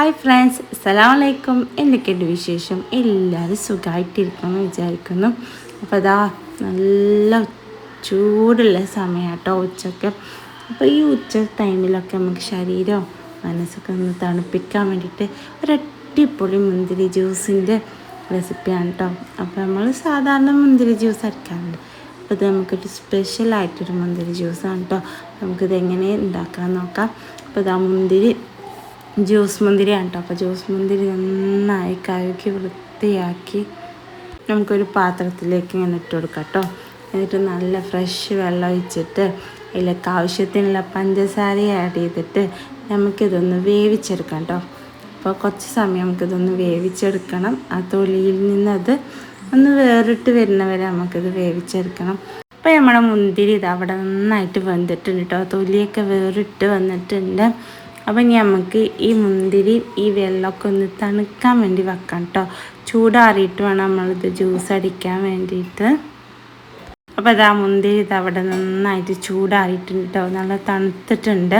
Hi friends സലാം അലൈക്കും എന്തൊക്കെയുണ്ട് വിശേഷം? എല്ലാവരും സുഖമായിട്ടിരിക്കുന്നു വിചാരിക്കുന്നു. അപ്പോൾ അതാ നല്ല ചൂടുള്ള സമയം കേട്ടോ ഉച്ചയ്ക്ക് അപ്പോൾ ഈ ഉച്ച ടൈമിലൊക്കെ നമുക്ക് ശരീരവും മനസ്സൊക്കെ ഒന്ന് തണുപ്പിക്കാൻ വേണ്ടിയിട്ട് ഒരട്ടിപ്പൊളി മുന്തിരി ജ്യൂസിന്റെ റെസിപ്പിയാണ് കേട്ടോ അപ്പോൾ നമ്മൾ സാധാരണ മുന്തിരി ജ്യൂസ് അരക്കാറുണ്ട്. അപ്പോൾ ഇത് നമുക്കൊരു സ്പെഷ്യലായിട്ടൊരു മുന്തിരി ജ്യൂസാണ് കേട്ടോ നമുക്കിത് എങ്ങനെ ഉണ്ടാക്കാൻ നോക്കാം. അപ്പോൾ ഇതാ മുന്തിരി ജ്യൂസ് മുന്തിരിയാണ് കേട്ടോ അപ്പോൾ ജ്യൂസ് മുന്തിരി നന്നായി കഴുകി വൃത്തിയാക്കി നമുക്കൊരു പാത്രത്തിലേക്ക് ഇങ്ങനെ ഇട്ട് കൊടുക്കാം കേട്ടോ എന്നിട്ട് നല്ല ഫ്രഷ് വെള്ളം ഒഴിച്ചിട്ട് അതിലേക്ക് ആവശ്യത്തിനുള്ള പഞ്ചസാര ആഡ് ചെയ്തിട്ട് നമുക്കിതൊന്ന് വേവിച്ചെടുക്കാം കേട്ടോ അപ്പോൾ കുറച്ച് സമയം നമുക്കിതൊന്ന് വേവിച്ചെടുക്കണം. ആ തൊലിയിൽ നിന്നത് ഒന്ന് വേറിട്ട് വരുന്നവരെ നമുക്കിത് വേവിച്ചെടുക്കണം. അപ്പോൾ നമ്മുടെ മുന്തിരി ഇത് അവിടെ നന്നായിട്ട് വെന്തിട്ടുണ്ട് കേട്ടോ തൊലിയൊക്കെ വേറിട്ട് വന്നിട്ടുണ്ട്. അപ്പം നമുക്ക് ഈ മുന്തിരി ഈ വെള്ളമൊക്കെ ഒന്ന് തണുക്കാൻ വേണ്ടി വെക്കാം കേട്ടോ ചൂടാറിയിട്ട് വേണം നമ്മളിത് ജ്യൂസ് അടിക്കാൻ വേണ്ടിയിട്ട്. അപ്പോൾ ഇതാ മുന്തിരി ഇത് അവിടെ നന്നായിട്ട് ചൂടാറിയിട്ടുണ്ട് കേട്ടോ നല്ല തണുത്തിട്ടുണ്ട്.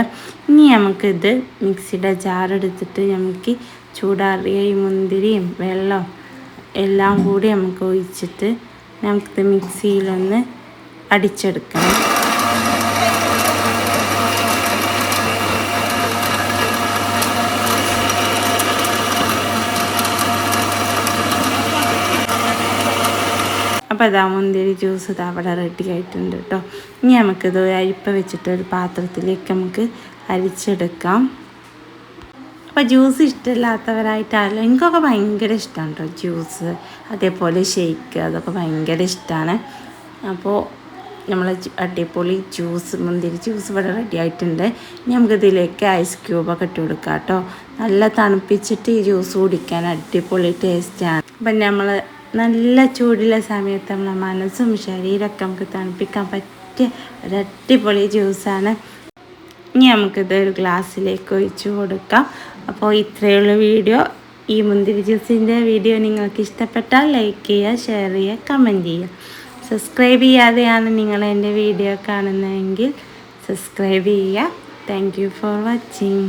ഇനി നമുക്കിത് മിക്സിയുടെ ജാറെടുത്തിട്ട് നമുക്ക് ചൂടാറിയ ഈ മുന്തിരിയും വെള്ളവും എല്ലാം കൂടി നമുക്ക് ഒഴിച്ചിട്ട് നമുക്കിത് മിക്സിയിലൊന്ന് അടിച്ചെടുക്കണം. അപ്പോൾ ഇതാ മുന്തിരി ജ്യൂസ് ഇതാ അവിടെ റെഡി ആയിട്ടുണ്ട് കേട്ടോ ഇനി നമുക്കിത് അരിപ്പ വെച്ചിട്ട് ഒരു പാത്രത്തിലേക്ക് നമുക്ക് അരിച്ചെടുക്കാം. അപ്പോൾ ജ്യൂസ് ഇഷ്ടമില്ലാത്തവരായിട്ടാണല്ലോ. എനിക്കൊക്കെ ഭയങ്കര ഇഷ്ടമാണ് കേട്ടോ ജ്യൂസ് അതേപോലെ ഷേക്ക് അതൊക്കെ ഭയങ്കര ഇഷ്ടമാണ് അപ്പോൾ നമ്മൾ അടിപൊളി ജ്യൂസ് മുന്തിരി ജ്യൂസ് ഇവിടെ റെഡി ആയിട്ടുണ്ട്. ഇനി നമുക്കിതിലേക്ക് ഐസ് ക്യൂബൊക്കെ ഇട്ട് കൊടുക്കാം കേട്ടോ നല്ല തണുപ്പിച്ചിട്ട് ഈ ജ്യൂസ് കുടിക്കാൻ അടിപൊളി ടേസ്റ്റാണ് അപ്പം നമ്മൾ നല്ല ചൂടുള്ള സമയത്ത് നമ്മളെ മനസ്സും ശരീരമൊക്കെ നമുക്ക് തണുപ്പിക്കാൻ പറ്റിയ ഒരു അടിപൊളി ജ്യൂസാണ്. ഇനി നമുക്കിത് ഒരു ഗ്ലാസ്സിലേക്ക് ഒഴിച്ചു കൊടുക്കാം. അപ്പോൾ ഇത്രയുള്ള വീഡിയോ. ഈ മുന്തിരി ജ്യൂസിന്റെ വീഡിയോ നിങ്ങൾക്ക് ഇഷ്ടപ്പെട്ടാൽ ലൈക്ക് ചെയ്യുക ഷെയർ ചെയ്യുക കമന്റ് ചെയ്യുക. സബ്സ്ക്രൈബ് ചെയ്യാതെയാണ് നിങ്ങൾ എന്റെ വീഡിയോ കാണുന്നതെങ്കിൽ സബ്സ്ക്രൈബ് ചെയ്യുക. Thank for watching.